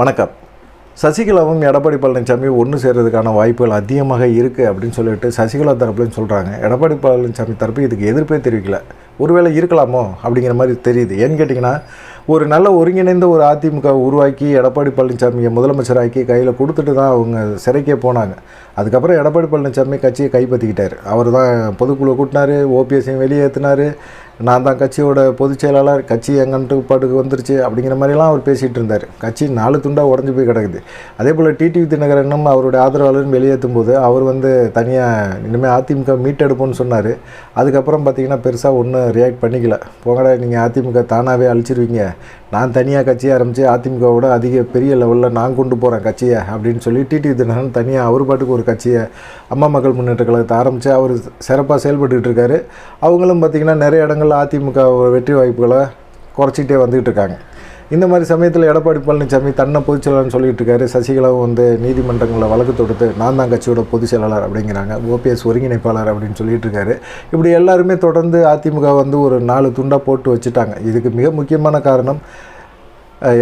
வணக்கம். சசிகலாவும் எடப்பாடி பழனிசாமி ஒன்று சேர்றதுக்கான வாய்ப்புகள் அதிகமாக இருக்குது அப்படின்னு சொல்லிட்டு சசிகலா தரப்புலன்னு சொல்கிறாங்க எடப்பாடி பழனிசாமி தரப்பு இதுக்கு எதிர்ப்பே தெரிவிக்கல. ஒருவேளை இருக்கலாமோ அப்படிங்கிற மாதிரி தெரியுது. ஏன்னு கேட்டிங்கன்னா ஒரு நல்ல ஒருங்கிணைந்த ஒரு அதிமுக உருவாக்கி எடப்பாடி பழனிசாமியை முதலமைச்சராக்கி கையில் கொடுத்துட்டு தான் அவங்க சிறைக்கே போனாங்க. அதுக்கப்புறம் எடப்பாடி பழனிசாமி கட்சியை கைப்பற்றிக்கிட்டார். அவர் தான் பொதுக்குழு கூட்டினார் ஓபிஎஸ்ஸையும் வெளியேற்றினார் நான் தான் கட்சியோட பொதுச் செயலாளர் கட்சி எங்கன்ட்டு பாட்டுக்கு வந்துருச்சு அப்படிங்கிற மாதிரிலாம் அவர் பேசிகிட்டு இருந்தார். கட்சி நாலு துண்டாக உடஞ்சி போய் கிடக்குது. அதே போல் டிடிவி தினகரனும் அவருடைய ஆதரவாளரும் வெளியேற்றும் போது அவர் வந்து தனியாக இனிமேல் அதிமுக மீட்டெடுப்போம்னு சொன்னார். அதுக்கப்புறம் பார்த்திங்கன்னா பெருசாக ஒன்றும் ரியாக்ட் பண்ணிக்கல. போங்கடா நீங்கள் அதிமுக தானாகவே அழிச்சிருவீங்க. நான் தனியாக கட்சியை ஆரம்பித்து அதிமுகவோட அதிக பெரிய லெவலில் நான் கொண்டு போகிறேன் கட்சியை அப்படின்னு சொல்லி டிடிவி தினகரன் தனியாக அவர் பாட்டுக்கு ஒரு கட்சியை அம்மா மக்கள் முன்னேற்ற கழகத்தை ஆரம்பித்து அவர் சிறப்பாக செயல்பட்டுக்கிட்டு இருக்காரு. அவங்களும் பார்த்திங்கன்னா நிறைய இடங்கள் மாநிலங்களில் அதிமுக வெற்றி வாய்ப்புகளை குறைச்சிக்கிட்டே வந்துக்கிட்டு இருக்காங்க. இந்த மாதிரி சமயத்தில் எடப்பாடி பழனிசாமி தன்னை பொதுச் செயலாளர்னு சொல்லிட்டு இருக்காரு. சசிகலாவும் வந்து நீதிமன்றங்களில் வழக்கு தொடுத்து நான் தான் கட்சியோட பொதுச் செயலாளர் அப்படிங்கிறாங்க. ஓபிஎஸ் ஒருங்கிணைப்பாளர் அப்படின்னு சொல்லிட்டு இருக்காரு. இப்படி எல்லாருமே தொடர்ந்து அதிமுக வந்து ஒரு நாலு துண்டாக போட்டு வச்சுட்டாங்க. இதுக்கு மிக முக்கியமான காரணம்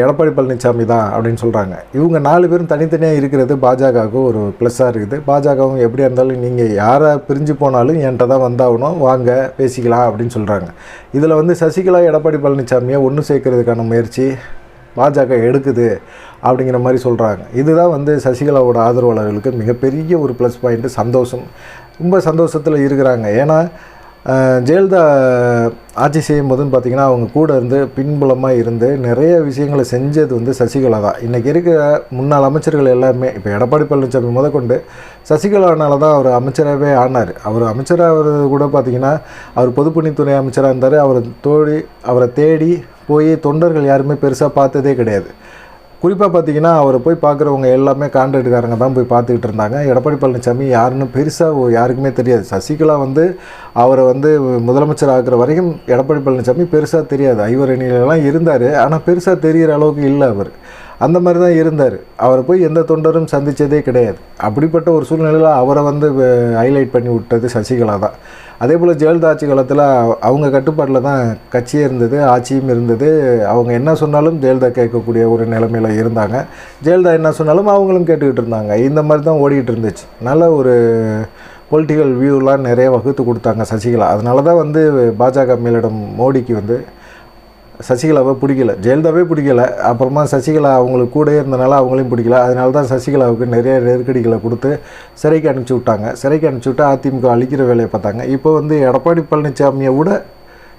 எடப்பாடி பழனிசாமி தான் அப்படின்னு சொல்கிறாங்க இவங்க நாலு பேரும் தனித்தனியாக இருக்கிறது பாஜகவுக்கு ஒரு ப்ளஸ்ஸாக இருக்குது. பாஜகவும் எப்படியா இருந்தாலும் நீங்கள் யாரை பிரிஞ்சு போனாலும் என்கிட்ட தான் வந்தாகணும். வாங்க பேசிக்கலாம் அப்படின்னு சொல்கிறாங்க இதில் வந்து சசிகலா எடப்பாடி பழனிசாமியை ஒன்று சேர்க்கறதுக்கான முயற்சி பாஜக எடுக்குது அப்படிங்கிற மாதிரி சொல்கிறாங்க இதுதான் வந்து சசிகலாவோட ஆதரவாளர்களுக்கு மிகப்பெரிய ஒரு ப்ளஸ் பாயிண்ட்டு சந்தோஷம். ரொம்ப சந்தோஷத்தில் இருக்கிறாங்க. ஏன்னா ஜெயலலிதா ஆட்சி செய்யும் போதுன்னு பார்த்திங்கன்னா அவங்க கூட இருந்து பின்புலமாக இருந்து நிறைய விஷயங்களை செஞ்சது வந்து சசிகலா தான். இன்றைக்கி இருக்கிற முன்னாள் அமைச்சர்கள் எல்லாருமே இப்போ எடப்பாடி பழனிசாமி முதற்கொண்டு சசிகலானால தான் அவர் அமைச்சராகவே ஆனார். அவர் அமைச்சராக கூட பார்த்திங்கன்னா அவர் பொதுப்பணித்துறை அமைச்சராக இருந்தார். அவர் தோடி அவரை தேடி போய் தொண்டர்கள் யாருமே பெருசாக பார்த்ததே கிடையாது. குறிப்பாக பார்த்தீங்கன்னா அவரை போய் பார்க்குறவங்க எல்லாமே கான்ட்ராக்டுக்காரங்க தான் போய் பார்த்துக்கிட்டு இருந்தாங்க. எடப்பாடி பழனிசாமி யாருன்னு பெருசாக யாருக்குமே தெரியாது. சசிகலா வந்து அவரை வந்து முதலமைச்சர் ஆகிற வரைக்கும் எடப்பாடி பழனிசாமி பெருசாக தெரியாது. ஐவரணியிலலாம் இருந்தார். ஆனால் பெருசாக தெரிகிற அளவுக்கு இல்லை அவர். அந்த மாதிரி தான் இருந்தார். அவரை போய் எந்த தொண்டரும் சந்தித்ததே கிடையாது. அப்படிப்பட்ட ஒரு சூழ்நிலையில் அவரை வந்து ஹைலைட் பண்ணி விட்டது சசிகலா தான். அதே போல் ஜெயலலிதா ஆட்சி காலத்தில் அவங்க கட்டுப்பாட்டில் தான் கட்சியே இருந்தது ஆட்சியும் இருந்தது. அவங்க என்ன சொன்னாலும் ஜெயலலிதா கேட்கக்கூடிய ஒரு நிலைமையில் இருந்தாங்க. ஜெயலலிதா என்ன சொன்னாலும் அவங்களும் கேட்டுக்கிட்டு இருந்தாங்க. இந்த மாதிரி தான் ஓடிக்கிட்டு இருந்துச்சு. நல்ல ஒரு பொலிட்டிக்கல் வியூலாம் நிறைய வகுத்து கொடுத்தாங்க சசிகலா. அதனால தான் வந்து பாஜக மேலிடம் மோடிக்கு வந்து சசிகலாவை பிடிக்கல. ஜெயலலிதாவே பிடிக்கல. அப்புறமா சசிகலா அவங்களுக்கு கூடயே இருந்தனால அவங்களையும் பிடிக்கல. அதனால தான் சசிகலாவுக்கு நிறைய நெருக்கடிகளை கொடுத்து சிறைக்கு அனுப்பிச்சி விட்டாங்க. சிறைக்கு அனுப்பிச்சி விட்டு அதிமுக அழிக்கிற வேலையை பார்த்தாங்க. இப்போ வந்து எடப்பாடி பழனிசாமியை விட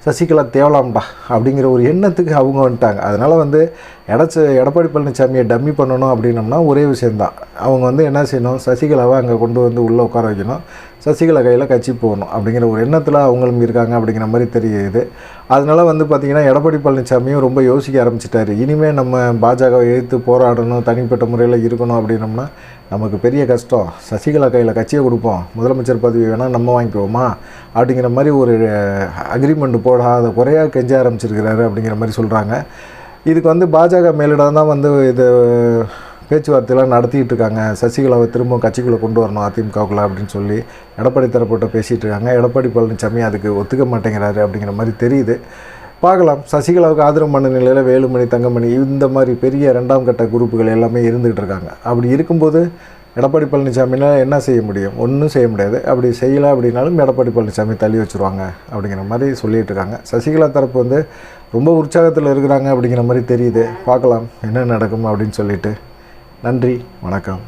சசிகலா தேவலாம்டா அப்படிங்கிற ஒரு எண்ணத்துக்கு அவங்க வந்துட்டாங்க. அதனால் வந்து எடச்ச எடப்பாடி பழனிசாமியை டம்மி பண்ணணும் அப்படின்னம்னா ஒரே விஷயந்தான் அவங்க வந்து என்ன செய்யணும்? சசிகலாவை அங்கே கொண்டு வந்து உள்ளே உட்கார வைக்கணும். சசிகலா கையில் கட்சி போகணும் அப்படிங்கிற ஒரு எண்ணத்தில் அவங்களும் இருக்காங்க அப்படிங்கிற மாதிரி தெரியுது. அதனால வந்து பார்த்திங்கன்னா எடப்பாடி பழனிசாமியும் ரொம்ப யோசிக்க ஆரம்பிச்சிட்டாரு. இனிமேல் நம்ம பாஜகவை எதிர்த்து போராடணும் தனிப்பட்ட முறையில் இருக்கணும் அப்படின்னம்னா நமக்கு பெரிய கஷ்டம். சசிகலா கையில் கட்சியை கொடுப்போம். முதலமைச்சர் பதவி வேணால் நம்ம வாங்கிக்குவோமா? அப்படிங்கிற மாதிரி ஒரு அக்ரிமெண்ட் போடாத குறையாக கெஞ்ச ஆரம்பிச்சிருக்கிறாரு அப்படிங்கிற மாதிரி சொல்கிறாங்க இதுக்கு வந்து பாஜக மேலிடம் தான் வந்து இது பேச்சுவார்த்தையெல்லாம் நடத்திக்கிட்டு இருக்காங்க சசிகலாவை திரும்ப கட்சிக்குள்ளே கொண்டு வரணும் அதிமுகவுக்குள்ள அப்படின்னு சொல்லி எடப்பாடி தரப்பட்ட பேசிகிட்டு இருக்காங்க. எடப்பாடி பழனிசாமி அதுக்கு ஒத்துக்க மாட்டேங்கிறாரு அப்படிங்கிற மாதிரி தெரியுது. பார்க்கலாம். சசிகலாவுக்கு ஆதரவு பண்ண நிலையில் வேலுமணி தங்கமணி இந்த மாதிரி பெரிய ரெண்டாம் கட்ட குரூப்புகள் எல்லாமே இருந்துகிட்டு இருக்காங்க. அப்படி இருக்கும்போது எடப்பாடி பழனிசாமினால் என்ன செய்ய முடியும்? ஒன்றும் செய்ய முடியாது. அப்படி செய்யலை அப்படின்னாலும் எடப்பாடி பழனிசாமி தள்ளி வச்சுருவாங்க அப்படிங்கிற மாதிரி சொல்லிகிட்டு இருக்காங்க. சசிகலா தரப்பு வந்து ரொம்ப உற்சாகத்தில் இருக்கிறாங்க அப்படிங்கிற மாதிரி தெரியுது. பார்க்கலாம். என்ன நடக்கும் அப்படின்னு சொல்லிட்டு. நன்றி வணக்கம்.